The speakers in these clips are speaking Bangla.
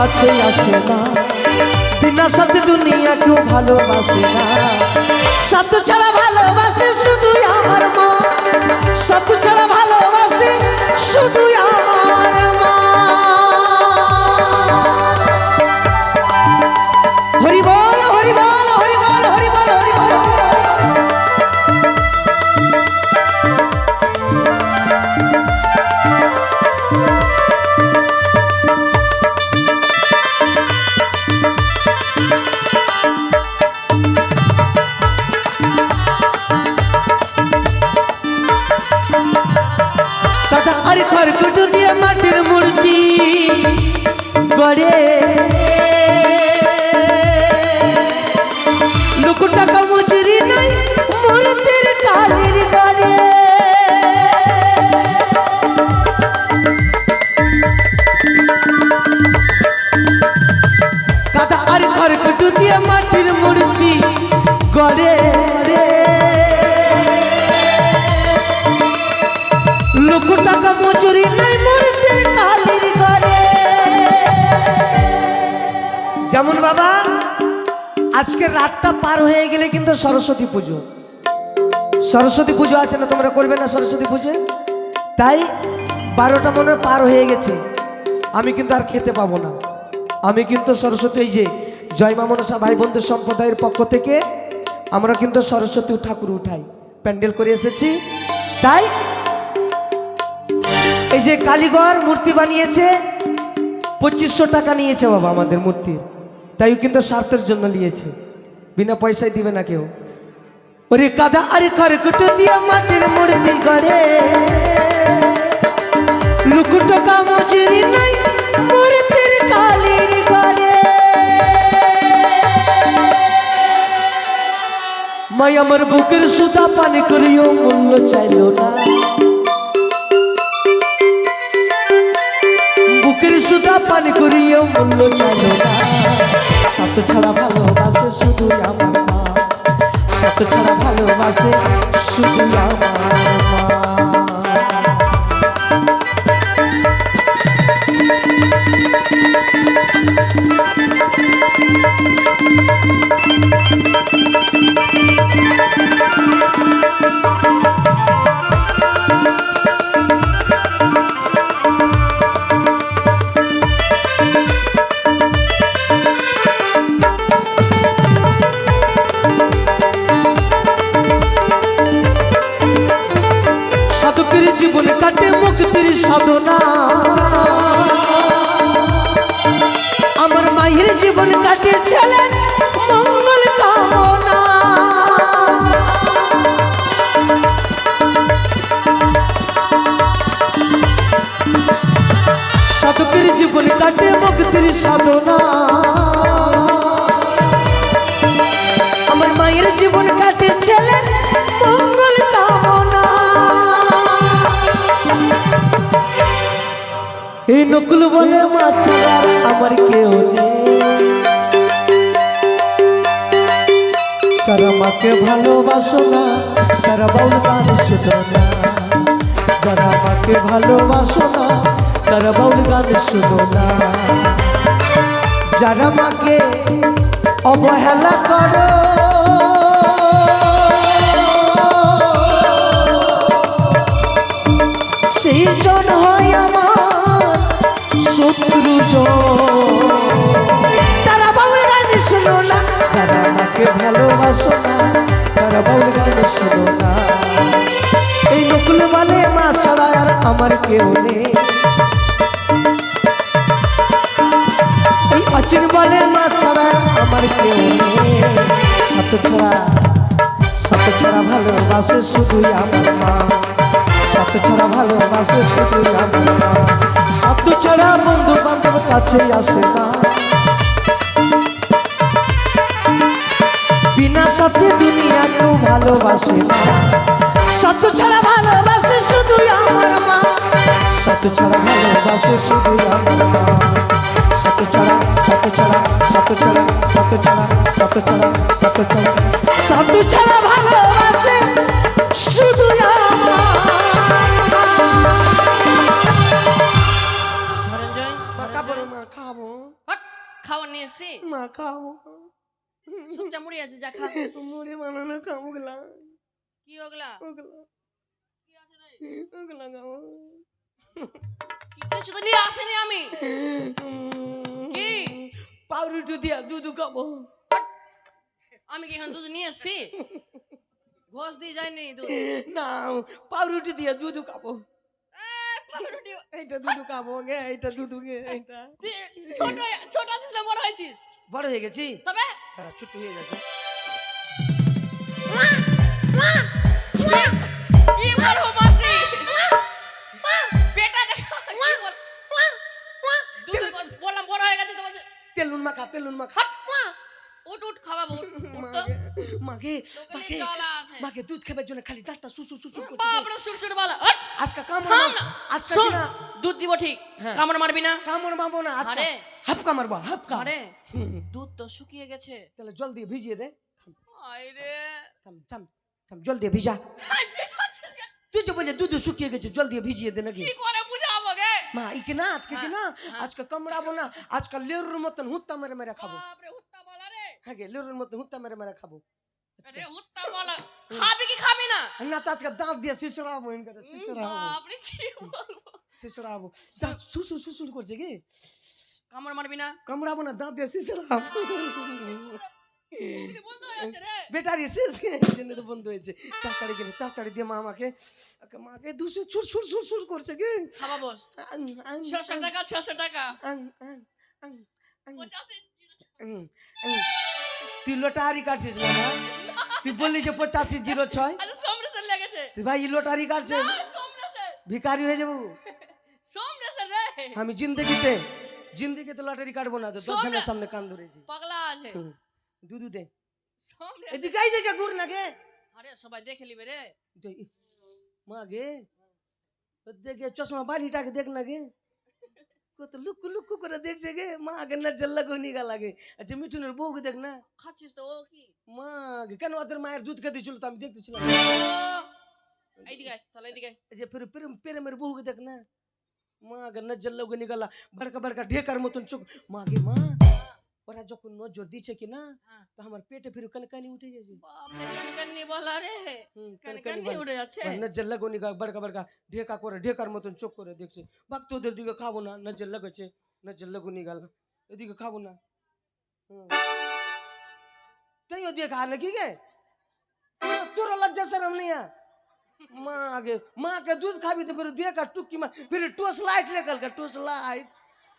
কাছে আসে না। বিনা সাথে দুনিয়া কেউ ভালোবাসে না। সাথে ছাড়া ভালোবাসে শুধু আমার মা। সাথে ছাড়া ভালোবাসে শুধু আমার মা। কিন্তু সরস্বতী পুজো। সরস্বতী পুজো আছে না, তোমরা করবে না সরস্বতী পুজো? তাই বারোটা মনে পার হয়ে গেছে। আমি কিন্তু আর খেতে পাবো না। আমি কিন্তু সরস্বতী, এই যে জয় মা মনসা ভাই বন্ধু সম্প্রদায়ের পক্ষ থেকে আমরা কিন্তু সরস্বতী ঠাকুর উঠাই। প্যান্ডেল করে এসেছি। তাই এই যে কালীঘর মূর্তি বানিয়েছে, পঁচিশশো টাকা নিয়েছে বাবা আমাদের মূর্তির। তাই কিন্তু স্বার্থের জন্য নিয়েছে। বিনা পয়সায় দিবে না কেউ। ওরে কাদা আরে খড়কুটো দিয়ে মাটির মূর্তি করে লুকু টাকা মজুরি নাই, মূর্তির কালির করে মাই আমার বুকের সুতা পানি করিও, মূল্য চাইলো না। শুধু আমার মা। সাত ভালোবাসে শুধু আমার জীবন কাটে মুক্তির সাধনা। আমার মায়ের জীবন কাটে ছিলেন মঙ্গল কামনা। সাধকের জীবন কাটে মুক্তির সাধনা। এই নকুল বলে মা ছাড়া আমার কেউ যারা মাকে ভালোবাসো না, তারা গান শুধো না। যারা মাকে ভালোবাসো না, তারা বাউল গান না। যারা মাকে অবহেলা করো, সেই জন হয় মা ছাড়া আর আমার কেউ নেই। এই অচিন বলে ছাড়া আমার কেউ নেই। সাত ছাড়া সাত ছাড়া ভালোবাসে শুধুই আমার মা। সাত ছাড়া ভালোবাসে শুধুই আমার মা। সাত ছাড়া বন্ধু বান্ধব কাছে আসে না। বিনা সাথে দুনিয়া কেউ ভালোবাসে। সত্য ছাড়া ভালোবাসে শুধু আমার মা। সত্য ছাড়া ভালোবাসে শুধু আমার মা। সত্য ছাড়া সত্য ছাড়া সত্য ছাড়া সত্য ছাড়া সত্য ছাড়া সত্য ছাড়া। সত্য ছাড়া ভালোবাসে শুধু আমার মা। খাব হট! খাবার নিয়ে এসছি। মা খাব। সুচ্চা মুড়ি আছে যা খা। মুড়ি বানানো খাব ওগুলা কি ওগুলা? ওগুলা। কি আছে রে? ওগুলা খাব কি কিছু তো নিয়ে আসেনি আমি। কি? পাউরুটি দিয়া দুধ খাব। আমি কি এখানে দুধ নিয়ে এসছি ঘষ দিয়ে যায়নি দুধ। না পাউরুটি দিয়া দুধ খাব। এইটা দুধ খাব গে এইটা দুধ গে এইটা। ছোট ছোট আছিস না বড় হয়েছিস? বড় হয়ে গেছি। তবে তারা ছোট হয়ে গেছে। দুধ বললাম বড় হয়ে গেছে তো বলছে। তেল নুন মাখা তেল নুন মাখা। উঠ উঠ খাওয়াবো উঠ, উঠ তো। মাকে মাকে মাকে নিয়ে জ্বালা আছে। মাকে দুধ খাবার জন্য খালি দাঁতটা সুসু সুসু করছে বাপরে সুরসুর বালা। আজকে কামড় না। আজকে শোন, দুধ দিব ঠিক। হ্যাঁ। কামড় মারবি না। কামড় মারবো না আজকে আরে। হাফকা মারবো হাফকা আরে। দুধ তো শুকিয়ে গেছে। তাহলে জল দিয়ে ভিজিয়ে দে। আরে থাম থাম থাম জল দিয়ে ভিজা। তুই যে বলে দুধ শুকিয়ে গেছে জল দিয়ে ভিজিয়ে দে নাকি? কি করে বুঝাবো গে? মা ইকে না? আজকে কি না? হ্যাঁ। আজকে কামড়াবো না। আজকে লেরুর মতন হুত্তা মেরে মেরে খাব। হ্যাঁ লেরুর মতন হুত্তা মেরে মেরে খাব। খাবি কি খাবি না? না তো আজকে দাঁত দিয়ে বলব? শিশড়াবো দাঁত সুসু সুসুর করছে কি? কামড় মারবি না? কামড়াবো না দাঁত দিয়ে রে। বেটারি শেষ। জন্য তো বন্ধ হয়েছে। তাড়াতাড়ি গেলে তাড়াতাড়ি দিয়ে মা আমাকে। মাকে দুশো ছুট ছুট ছুট ছুট করছে কি? খাওয়া বস। ছশো টাকা ছশো টাকা। তুই লটারি কাটছিস না? তুই বললি যে পঁচাশি জিরো ছয়। তুই ভাই লটারি কাটছে ভিকারি হয়ে যাব। আমি জিন্দগিতে। জিন্দিগি তো লটারি কাটবো না তো দশজনের সামনে কান ধরেছি। পাগলা আছে। দুধু দে। এদিকে আই দেখে ঘুর না গে। আরে সবাই দেখে লিবে রে। মা গে। দেখে চশমা বালিটাকে দেখ না গে। কত লুকু লুকু করে দেখছে গে। মা আগে না জল্লা কই নিগা লাগে। আচ্ছা মিঠুনের বউকে দেখ না। খাচ্ছিস তো ও কি? মা কেন ওদের মায়ের দুধ খেতে ছিল তো আমি দেখতেছিলাম। এইদিকে তাহলে এইদিকে যে প্রেমের বউকে দেখ না। माग नज्जल लग निकला बड़का बड़का ढेकर मतन चुक. मागे माँ. ओरा जो कुन कोनो जो दीछे कि ना तो हमार पेट फिर कनकनी उठे जे बाप रे. कनकनी बोला. रे हम्म, कनकनी उठे जाछे नज्जल लग निकला बड़का बड़का ढेका कोरे ढेकर मतन चुक कोरे तो हम्म. देख से भक्त उधर दिगे खाबो ना नज्जल लगे छे नज्जल लग निकला एदिके खाबो ना. तैयो देखा लगी गए तोरा लज्जा शरम नहीं है मागे माँ के दूध खाबी तो फिर देखा टुक्की में फिर टोस लाइट लेकर का टोस लाइट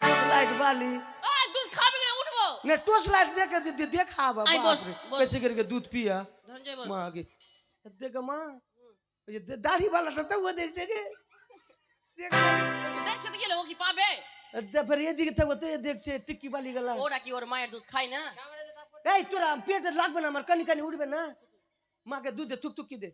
टोस लाइट वाली। दूध खाबी ना उठबो? ने टोस लाइट देके दे देखा बाप कैसे करके दूध पिया। धनजय बस। माँ के देख माँ ये दाढ़ी वाला तो वो देख जगे देख देख छत के तो लोगों की पाबे दे पर ये दिखता वो तो ये देख से टिक्की वाली गला। ओरा की और मायर दूध खाई ना। ए तोरा पेट लाग बना मर कनी कनी उड़बे ना। माँ के दूध थुक थुक की दे।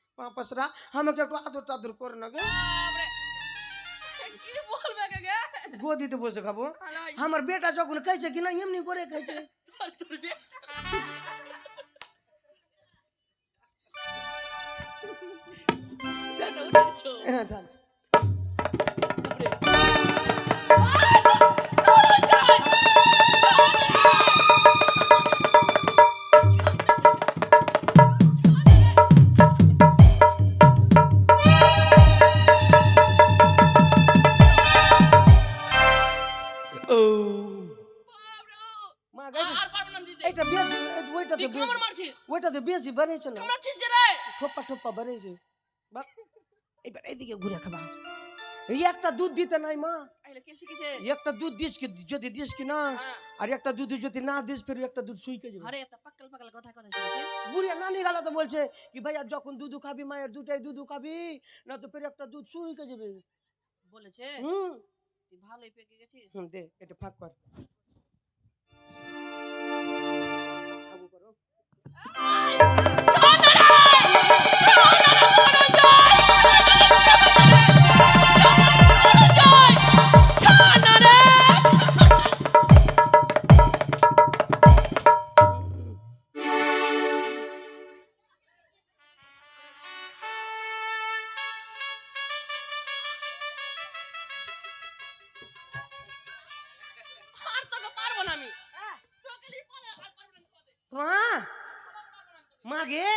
পসরা আমাকে একটু আদর টাদর কর নাকি বাপরে কি বলবে কাকে গোদিতে বসে খাব আলাই আমার বেটা যখন খাইছে কিনা এমনি করে খাইছে তোর তোর বে দাঁড়া উঠেছো হ্যাঁ কামড় মারছিস ওইটা তো বেশি বাড়িয়েছে না? কামড়াচ্ছিস যে রে ঠোপা ঠোপা বাড়িয়েছে। বাহ। এবার এইদিকে ঘুরে খাবা। এই একটা দুধ দিতে নাই মা। একটা দুধ দিস কি যদি দিস কি না হ্যাঁ। আর একটা দুধ যদি না দিস ফের একটা দুধ শুইকে যাবে। আরে একটা পাক্কাল পাক্কাল কথা কথা বুড়িয়া নানি গালা তো বলছে কি ভাইয়া যখন দুধ খাবি মায়ের দুটাই দুধ খাবি না তো ফের একটা দুধ শুইকে যাবে। বলেছে? হুম। তুই ভালোই পেকে গেছিস। দে এটা ফাঁক কর। আর তোকে পারব না আমি। মা মা গে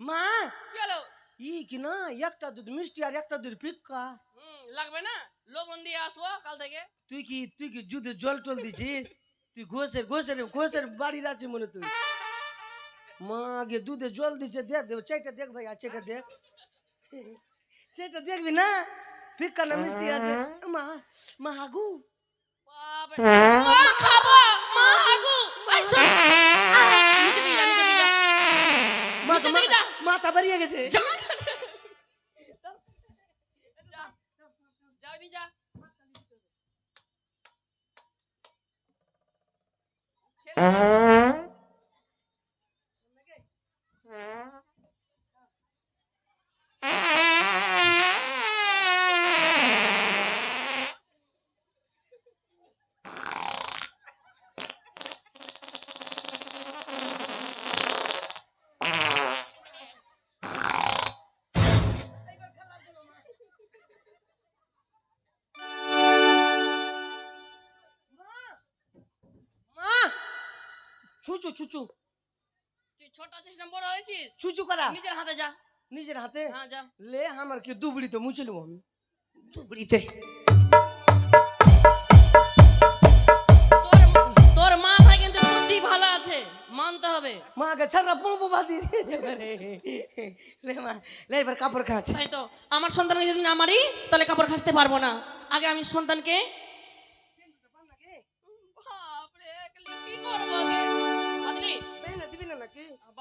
মা কি হলো? ই কি না একটা দুধ মিষ্টি আর একটা দুধ ফিক্কা হুম, লাগবে না লবণ দিয়ে আসব কাল থেকে তুই কি তুই কি দুধে জল টল দিছিস তুই ঘোষের ঘোষের ঘোষের বাড়ির আছে মনে তুই মা গে দুধে জল দিছে দেখ দেব চাইটা দেখ ভাই চাইটা দেখ চাইটা দেখবি না ফিক্কা না মিষ্টি আছে মা মা হাগু বাপরে। মা খাব মা আগু এই শোন। আহ, নিচে দিকে যা, নিচে দিকে যা। মা নিচে দিকে যা। মাথা বাড়িয়ে গেছে যা। ছুচু ছুচু। তুই ছোট আছিস না বড় হয়েছিস? ছুচু করা। নিজের হাতে যা। নিজের হাতে? হ্যাঁ যা। লে আমার কি দুবড়িতে মুছিলাম আমি? দুবড়িতে। তোর তোর মাথায় কিন্তু বুদ্ধি ভালো আছে মানতে হবে। মাকে ছাড়া পম্প বাদি লে মা লে এবার কাপড় খাচ্ছে তাই তো আমার সন্তানকে যদি না মারি তাহলে কাপড় খাসতে পারব না। আগে আমি সন্তানকে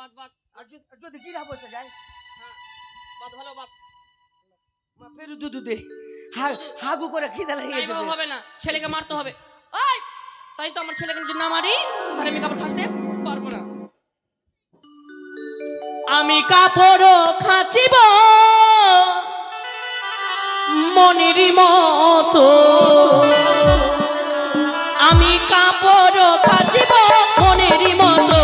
বাদ বাদ। আর যদি- গিরা বসে যায়? হ্যাঁ বাদ ভালো বাদ। মা পেরু দুধু দে। হাগু করে খিদা বাবা হবে না। ছেলেকে মারতে হবে। ওই তাই তো আমার ছেলেকে যদি না মারি তাহলে আমি কাপড় খাসতে পারব না। আমি কাপড় খাচিব মনের মতো। আমি কাপড় খাচিব মনের মতো।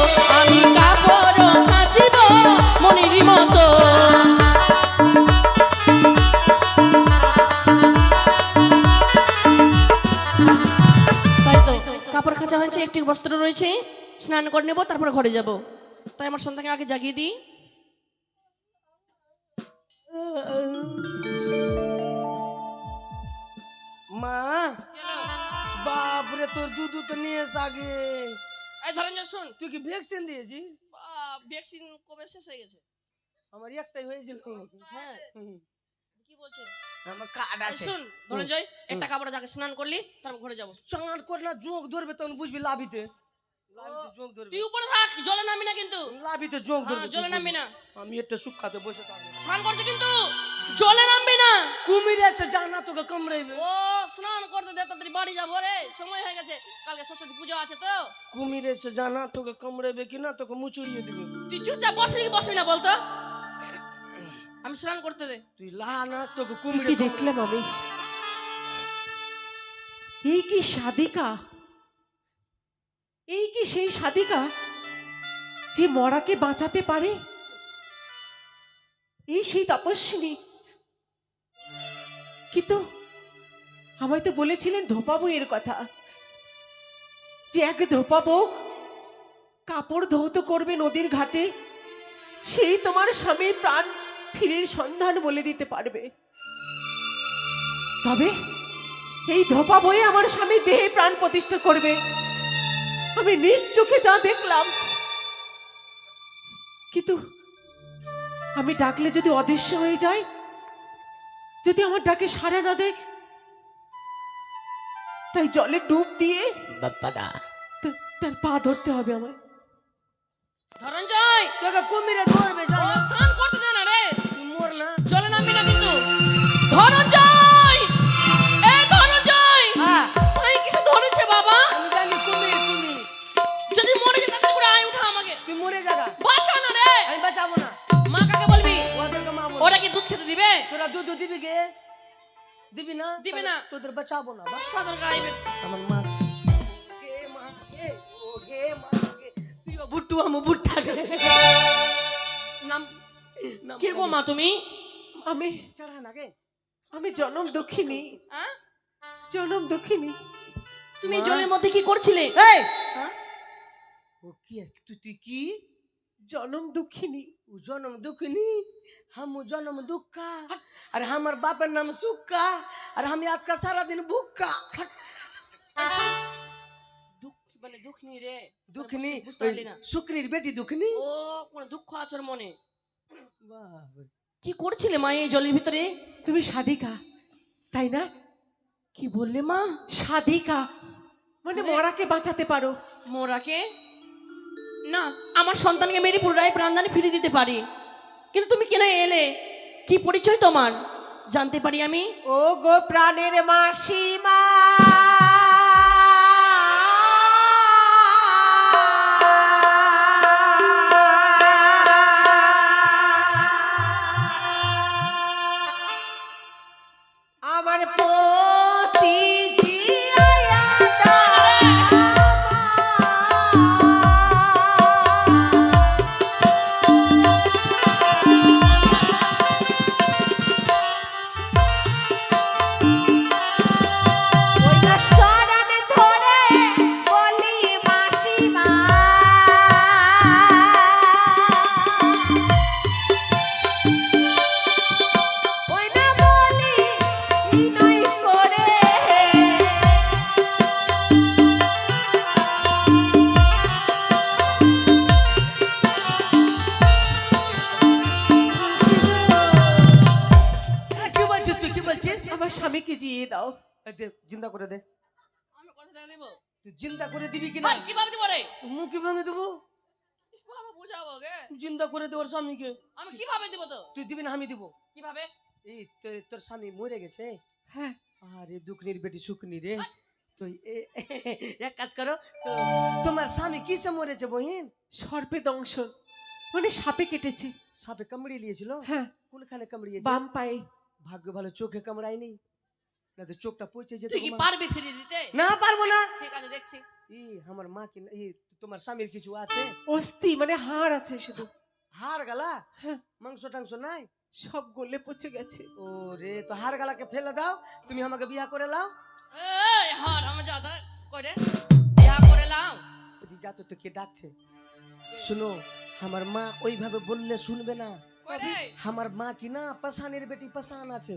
খাঁচা একটি বস্ত্র রয়েছে স্নান করে নেব তারপরে ঘরে যাব। তাই আমার সন্তানকে আগে জাগিয়ে দিই। মা বাপরে তোর দুধু তো নিয়ে আগে এই ধরেন যে শুন। তুই কি ভ্যাকসিন দিয়েছি ভ্যাকসিন কবে শেষ হয়ে গেছে? আমার একটাই হয়েছিল। হ্যাঁ। বলছে আমার কার্ড আছে। শুন ধরেন একটা কাপড় যাকে স্নান করলি তারপর ঘরে যাব। চাঁদ কর না যোগ ধরবে তখন বুঝবি লাভিতে। লাভিতে যোগ ধরবে। তুই উপরে থাক জলে নামবি না কিন্তু। লাভিতে যোগ হ্যাঁ, ধরবে জলে নামবি না। আমি একটা সুখাতে বসে থাকব। স্নান করছে কিন্তু জলে নামবি না। কুমির আছে জানা তোকে কামড়াইবে। ও স্নান করতে দে তাড়াতাড়ি বাড়ি যাব রে। সময় হয়ে গেছে কালকে সরস্বতী পুজো আছে তো। কুমির এসে জানা তোকে কামড়াইবে কিনা তোকে মুচড়িয়ে দিবে। তুই চুপচাপ বসবি বসবি না বলতো? আমি স্নান করতে দে তুই লা না তোকে কুমির কি দেখলাম আমি এই কি সাদিকা এই কি সেই সাদিকা যে মরাকে বাঁচাতে পারে এই সেই তপস্বিনী কিন্তু আমায় তো বলেছিলেন ধোপা বইয়ের কথা যে এক ধোপা বউ কাপড় ধৌত করবে নদীর ঘাটে সেই তোমার স্বামীর প্রাণ ফিরের সন্ধান বলে দিতে পারবে। তবে এই ধোপা বয়ে আমার স্বামী দেহে প্রাণ প্রতিষ্ঠা করবে। আমি নিজ চোখে যা দেখলাম। কিন্তু আমি ডাকলে যদি অদৃশ্য হয়ে যায় যদি আমার ডাকে সাড়া না দেয় তাই জলে ডুব দিয়ে তার পা ধরতে হবে আমায়। ধরঞ্জয় তোকে কুমিরে ধরবে মরে যাগা বাঁচা রে। আমি বাঁচাবো না। মা কাকে বলবি? ওরা কি দুধ খেতে দিবে? তোরা দুধ দিবি কে দিবি না? দিবি না। তোদের বাঁচাবো না। বাচ্চা গাইবে আমার মা বুট্টু আমু বুট্টা কে? নাম কে গো মা তুমি? আমি চারা না কে আমি জনম দক্ষিণী জনম দক্ষিণী তুমি জলের মধ্যে কি করছিলে? এই! ও কি তুই তুই কি? জনম দুঃখিনী। ও জনম দুঃখিনী? हम জনম দুঃখা। আর আমার বাপের নাম সুক্কা। আর আমি আজকাল সারা দিন ভুক্কা দুঃখ মানে দুঃখ রে। দুঃখিনী? বুঝতে- বুঝতে পারলি না। শুক্রির বেটি দুঃখিনী? ও কোন দুঃখ আছে মনে? কি করছিলে মা এই জলের ভিতরে? তুমি সাধিকা তাই না? কি বললে মা? সাধিকা। মানে মানে- মরাকে বাঁচাতে পারো। মোরাকে? না, আমার সন্তানকে মেরে পুনরায় প্রাণদানে ফিরে দিতে পারি। কিন্তু তুমি কেন এলে? কি পরিচয় তোমার? জানতে পারি আমি? ও গো প্রাণের মাসিমা আমার স্বামীকে জিয়ে দাও। জিন্দা করে দে। আমি কথা দেব? তুই জিন্দা করে দিবি কিনা? কীভাবে দিব রে? মুখ কি ভেঙে দেবো? কীভাবে বুঝাবো গে? জিন্দা করে দে ওর স্বামীকে। আমি কীভাবে দিব তো? তুই দিবি না আমি দিব। কীভাবে? এই তোর তোর স্বামী মরে গেছে? হ্যাঁ। আরে দুঃখনির বেটি সুখনি রে। তো এ- এক কাজ করো তো তোমার স্বামী কিসে মরেছে বহিন? সর্পে দংশন। মানে সাপে কেটেছে। সাপে কামড়িয়ে নিয়েছিল? হ্যাঁ। কোনখানে কামড়িয়েছে? বাম পায়ে। ভাগ্য ভালো চোখে কামড়ায়নি না তো চোখটা পচে যেত তুই কি। পারবি ফিরে দিতে? না পারব না। ঠিক আছে দেখছি। ই আমার মা কি ই তোমার স্বামীর কিছু আছে? অস্থি মানে হাড় আছে শুধু। হাড় গালা? হ্যাঁ। মাংস টাংস নাই? সব গলে পচে গেছে। ও রে তো হাড় গালাকে ফেলে দাও তুমি আমাকে বিয়া করে লাও। এই হার আমার যাতা করে। বিয়া করে লাও। যদি যাতো তো কে ডাকছে। শুনো আমার মা ওইভাবে বললে শুনবে না। আমার মা কি না পাশানের বেটি পাশান আছে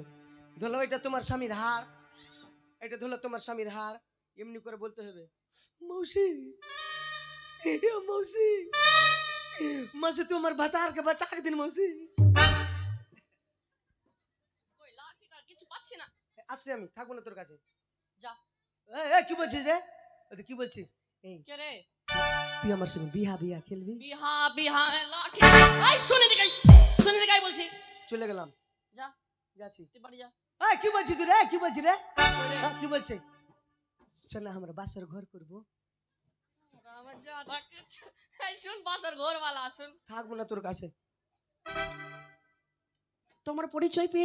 ধরো এটা তোমার স্বামীর হার এটা ধরো তোমার স্বামীর হার এমনি করে বলতে হবে মৌসি মৌসি মাসি তুই আমার ভাতারকে বাঁচা দিন মৌসি কিছু পাচ্ছি না আসছি আমি থাকব না তোর কাছে যা এ, কি বলছিস রে কি বলছিস এই কে রে তুই আমার সঙ্গে বিহা বিহা খেলবি বিহা বিহা লাঠি এই শুনে দেখাই শুনে দেখাই বলছি। চলে গেলাম। যা। যাচ্ছি। তুই বাড়ি যা। হ্যাঁ কি বলছিস তুই রে? কি বলছিস রে? কি বলছে? চল না আমরা বাসর ঘর করব। থাকব না তোর কাছে। তোমার পরিচয় পেয়ে